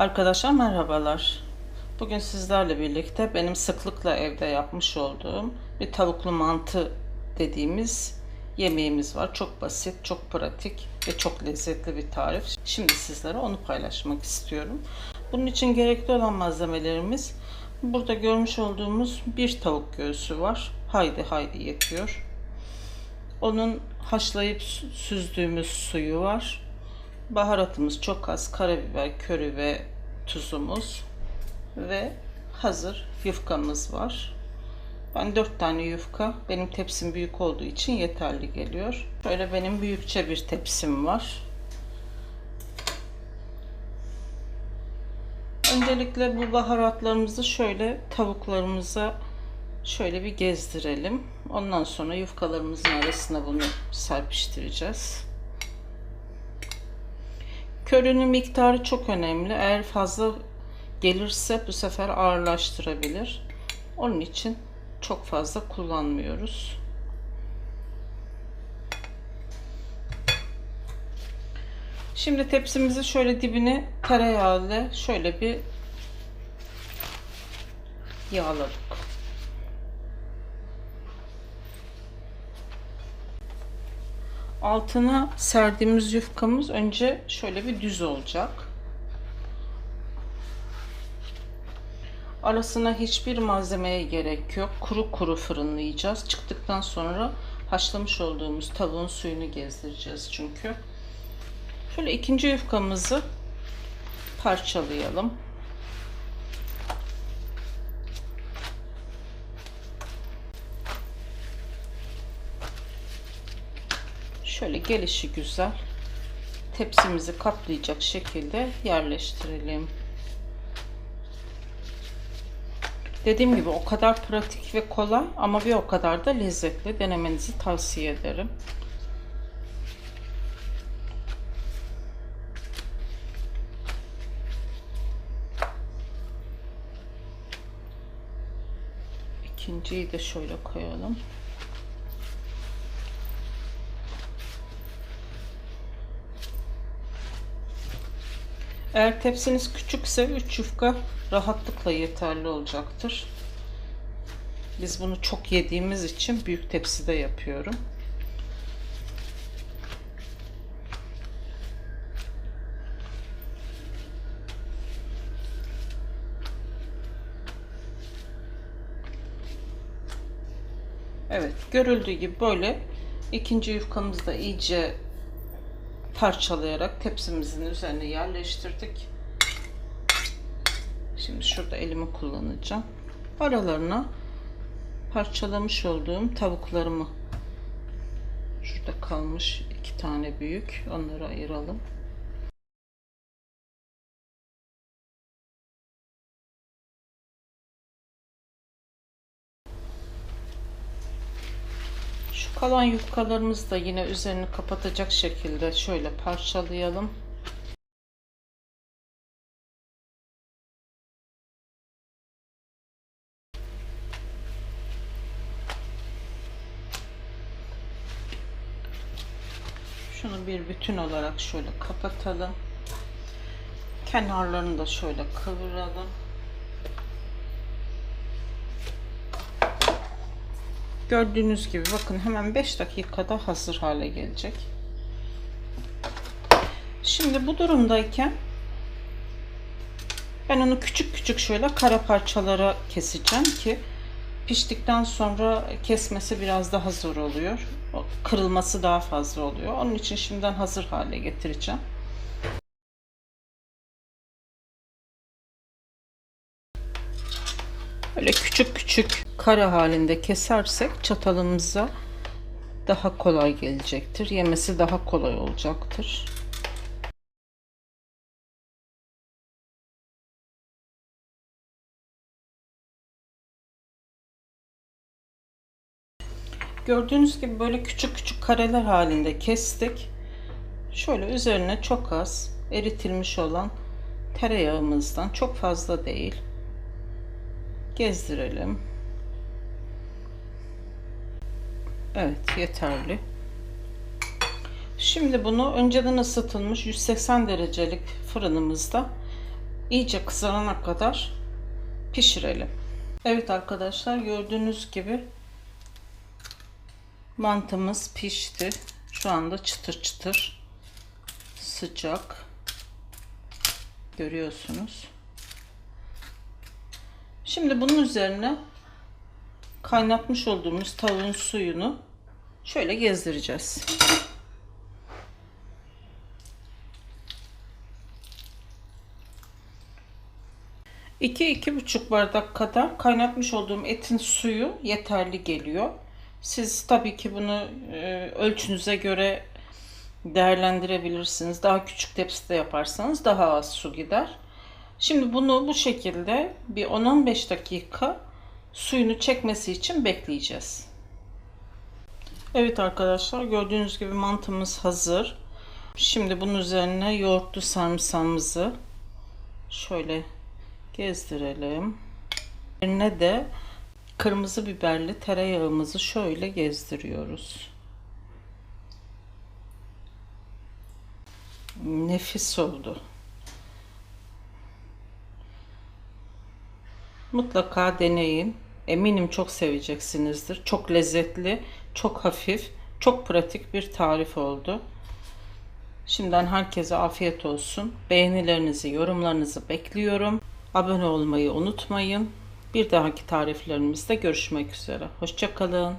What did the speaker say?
Arkadaşlar merhabalar. Bugün sizlerle birlikte benim sıklıkla evde yapmış olduğum bir tavuklu mantı dediğimiz yemeğimiz var. Çok basit, çok pratik ve çok lezzetli bir tarif. Şimdi sizlere onu paylaşmak istiyorum. Bunun için gerekli olan malzemelerimiz burada görmüş olduğumuz bir tavuk göğsü var. Haydi haydi yetiyor. Onun haşlayıp sü- süzdüğümüz suyu var. Baharatımız çok az. Karabiber, köri ve tuzumuz. Ve hazır yufkamız var. Ben 4 tane yufka, benim tepsim büyük olduğu için yeterli geliyor. Böyle benim büyükçe bir tepsim var. Öncelikle bu baharatlarımızı şöyle tavuklarımıza şöyle bir gezdirelim. Ondan sonra yufkalarımızın arasına bunu serpiştireceğiz. Körünün miktarı çok önemli. Eğer fazla gelirse bu sefer ağırlaştırabilir. Onun için çok fazla kullanmıyoruz. Şimdi tepsimizi şöyle dibine tereyağıyla şöyle bir yağladık. Altına serdiğimiz yufkamız önce şöyle bir düz olacak. Arasına hiçbir malzemeye gerek yok. Kuru kuru fırınlayacağız. Çıktıktan sonra haşlamış olduğumuz tavuğun suyunu gezdireceğiz çünkü. Şöyle ikinci yufkamızı parçalayalım. Şöyle gelişi güzel tepsimizi kaplayacak şekilde yerleştirelim. Dediğim gibi o kadar pratik ve kolay ama bir o kadar da lezzetli. Denemenizi tavsiye ederim. İkinciyi de şöyle koyalım. Eğer tepsiniz küçükse 3 yufka rahatlıkla yeterli olacaktır. Biz bunu çok yediğimiz için büyük tepside yapıyorum. Evet, görüldüğü gibi böyle ikinci yufkamızı da iyice parçalayarak tepsimizin üzerine yerleştirdik. Şimdi şurada elimi kullanacağım. Aralarına parçalamış olduğum tavuklarımı şurada kalmış iki tane büyük onları ayıralım. Kalan yufkalarımızı da yine üzerini kapatacak şekilde şöyle parçalayalım. Şunu bir bütün olarak şöyle kapatalım. Kenarlarını da şöyle kıvıralım. Gördüğünüz gibi bakın hemen 5 dakikada hazır hale gelecek. Şimdi bu durumdayken ben onu küçük küçük şöyle kara parçalara keseceğim ki piştikten sonra kesmesi biraz daha zor oluyor. Kırılması daha fazla oluyor. Onun için şimdiden hazır hale getireceğim. Küçük küçük kare halinde kesersek çatalımıza daha kolay gelecektir. Yemesi daha kolay olacaktır. Gördüğünüz gibi böyle küçük küçük kareler halinde kestik. Şöyle üzerine çok az eritilmiş olan tereyağımızdan çok fazla değil gezdirelim. Evet yeterli. Şimdi bunu önceden ısıtılmış 180 derecelik fırınımızda iyice kızarana kadar pişirelim. Evet arkadaşlar gördüğünüz gibi mantımız pişti. Şu anda çıtır çıtır sıcak. Görüyorsunuz. Şimdi bunun üzerine kaynatmış olduğumuz tavuğun suyunu şöyle gezdireceğiz. 2-2,5 bardak kadar kaynatmış olduğum etin suyu yeterli geliyor. Siz tabii ki bunu e, ölçünüze göre değerlendirebilirsiniz. Daha küçük tepside yaparsanız daha az su gider. Şimdi bunu bu şekilde bir 10-15 dakika suyunu çekmesi için bekleyeceğiz. Evet arkadaşlar gördüğünüz gibi mantımız hazır. Şimdi bunun üzerine yoğurtlu sarımsağımızı şöyle gezdirelim. Üzerine de kırmızı biberli tereyağımızı şöyle gezdiriyoruz. Nefis oldu. Mutlaka deneyin. Eminim çok seveceksinizdir. Çok lezzetli, çok hafif, çok pratik bir tarif oldu. Şimdiden herkese afiyet olsun. Beğenilerinizi, yorumlarınızı bekliyorum. Abone olmayı unutmayın. Bir dahaki tariflerimizde görüşmek üzere. Hoşçakalın.